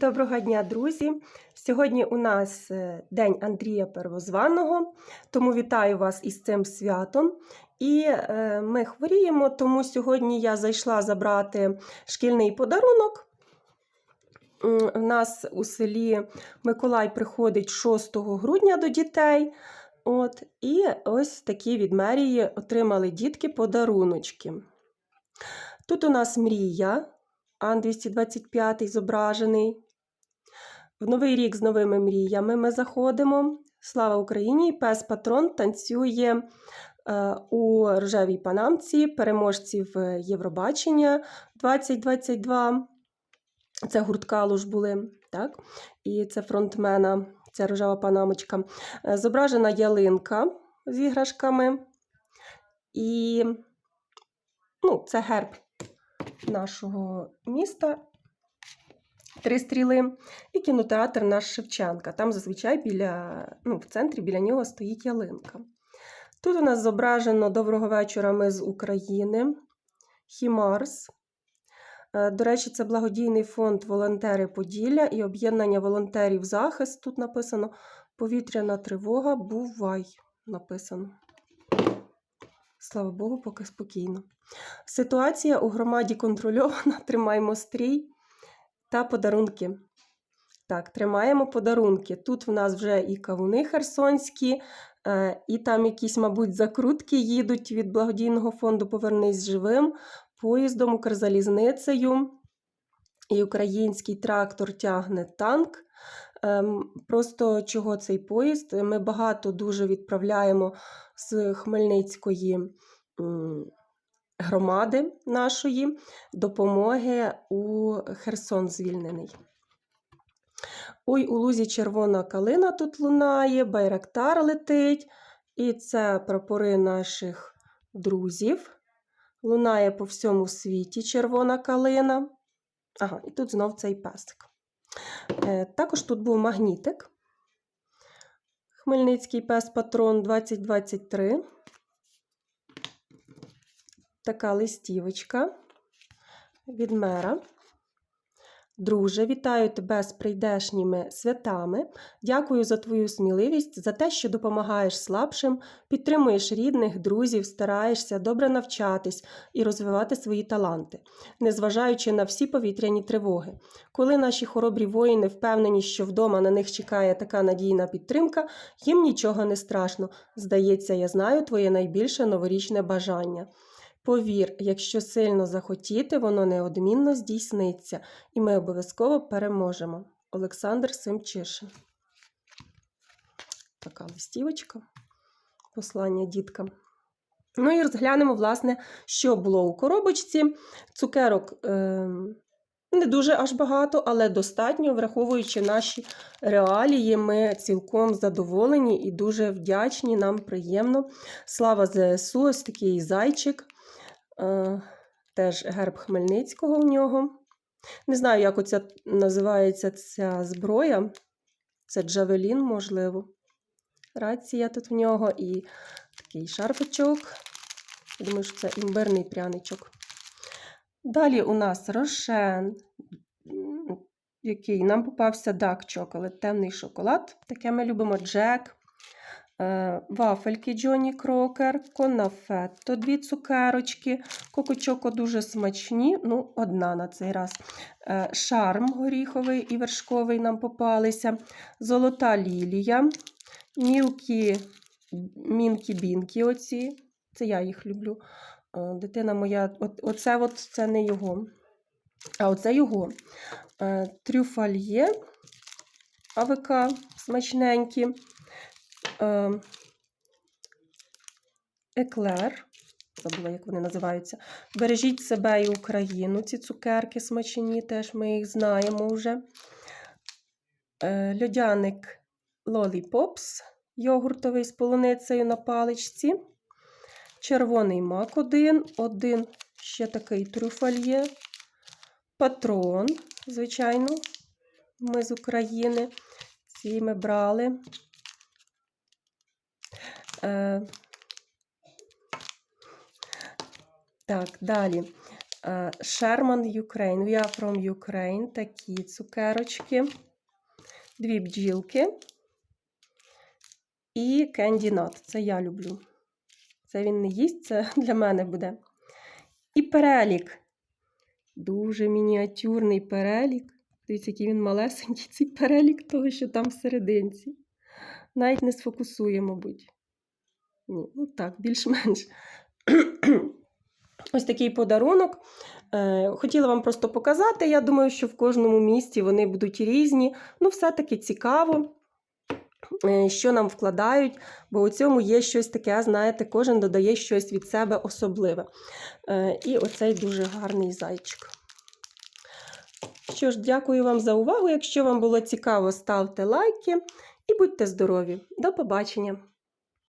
Доброго дня, друзі! Сьогодні у нас е, День Андрія Первозваного, тому вітаю вас із цим святом. І е, ми хворіємо, тому сьогодні я зайшла забрати шкільний подарунок. У нас у селі Миколай приходить 6 грудня до дітей. От, і ось такі від мерії отримали дітки подаруночки. Тут у нас мрія. Ан-225 зображений. В новий рік з новими мріями ми заходимо. Слава Україні! Пес Патрон танцює е, у рожевій панамці переможців Євробачення 2022. Це гурт Калуш були, так? І це фронтмена, ця рожева панамочка. Е, Зображена ялинка з іграшками. І ну, це герб нашого міста. Три стріли і кінотеатр наш Шевченка. Там зазвичай біля, ну, в центрі біля нього стоїть ялинка. Тут у нас зображено Доброго вечора ми з України. Хімарс. Е, До речі, це благодійний фонд Волонтери Поділля і об'єднання волонтерів захист. Тут написано Повітряна тривога. Бувай. Написано. Слава Богу, поки спокійно. Ситуація у громаді контрольована. Тримаємо стрій та подарунки. Так, тримаємо подарунки. Тут в нас вже і кавуни херсонські, е, і там якісь, мабуть, закрутки їдуть від благодійного фонду Повернись живим, поїздом, Укрзалізницею. І український трактор тягне танк. Ем, Просто чого цей поїзд? Ми багато дуже відправляємо з Хмельницької громади нашої допомоги у Херсон звільнений. Ой, у лузі червона калина тут лунає, байрактар летить. І це прапори наших друзів. Лунає по всьому світі червона калина. Ага, і тут знов цей песик. Е, Також тут був магнітик. Хмельницький пес патрон 2023. Така листівочка від мера. Друже, вітаю тебе з прийдешніми святами. Дякую за твою сміливість, за те, що допомагаєш слабшим, підтримуєш рідних, друзів, стараєшся добре навчатись і розвивати свої таланти, незважаючи на всі повітряні тривоги. Коли наші хоробрі воїни впевнені, що вдома на них чекає така надійна підтримка, їм нічого не страшно. Здається, я знаю твоє найбільше новорічне бажання. Повір, якщо сильно захотіти, воно неодмінно здійсниться, і ми обов'язково переможемо. Олександр Семчишин. Така листівочка. Послання діткам. Ну і розглянемо, власне, що було у коробочці. Цукерок е, не дуже аж багато, але достатньо, враховуючи наші реалії, ми цілком задоволені і дуже вдячні, нам приємно. Слава ЗСУ, ось такий зайчик. Е, теж герб Хмельницького у нього. Не знаю, як оця називається ця зброя. Це Джавелін, можливо. Рація тут в нього і такий шарфичок. Я думаю, що це імбирний пряничок. Далі у нас рошен, який нам попався Dark Chocolate, темний шоколад. Таке ми любимо Джек. Е, Вафельки Джонні Крокер, Конафетто, дві цукерочки, Кокочоко дуже смачні, ну, одна на цей раз. Е, Шарм горіховий і вершковий нам попалися. Золота лілія, мілкі мінкі-бінкі оці. Це я їх люблю. Е, Дитина моя, оце от, це не його. А оце його. Трюфальє, АВК смачненькі. Е, Еклер. Забула, як вони називаються. Бережіть себе і Україну. Ці цукерки смачні, теж ми їх знаємо вже. Е, Льодяник Лоліпопс, йогуртовий з полуницею на паличці. Червоний мак один, один ще такий трюфаль є. Патрон, звичайно, ми з України. Ці ми брали. Е, так, далі. Е, Sherman Ukraine. We are from Ukraine. Такі цукерочки. Дві бджілки. І Candy Nut. Це я люблю. Це він не їсть, це для мене буде. І перелік. Дуже мініатюрний перелік. Дивіться, який він малесенький, цей перелік того, що там всерединці. Навіть не сфокусує, мабуть. Ні, ну так, більш-менш. Ось такий подарунок. Е, Хотіла вам просто показати. Я думаю, що в кожному місті вони будуть різні. Ну, все-таки цікаво, е, що нам вкладають, бо у цьому є щось таке, знаєте, кожен додає щось від себе особливе. Е, І оцей дуже гарний зайчик. Що ж, дякую вам за увагу. Якщо вам було цікаво, ставте лайки і будьте здорові. До побачення!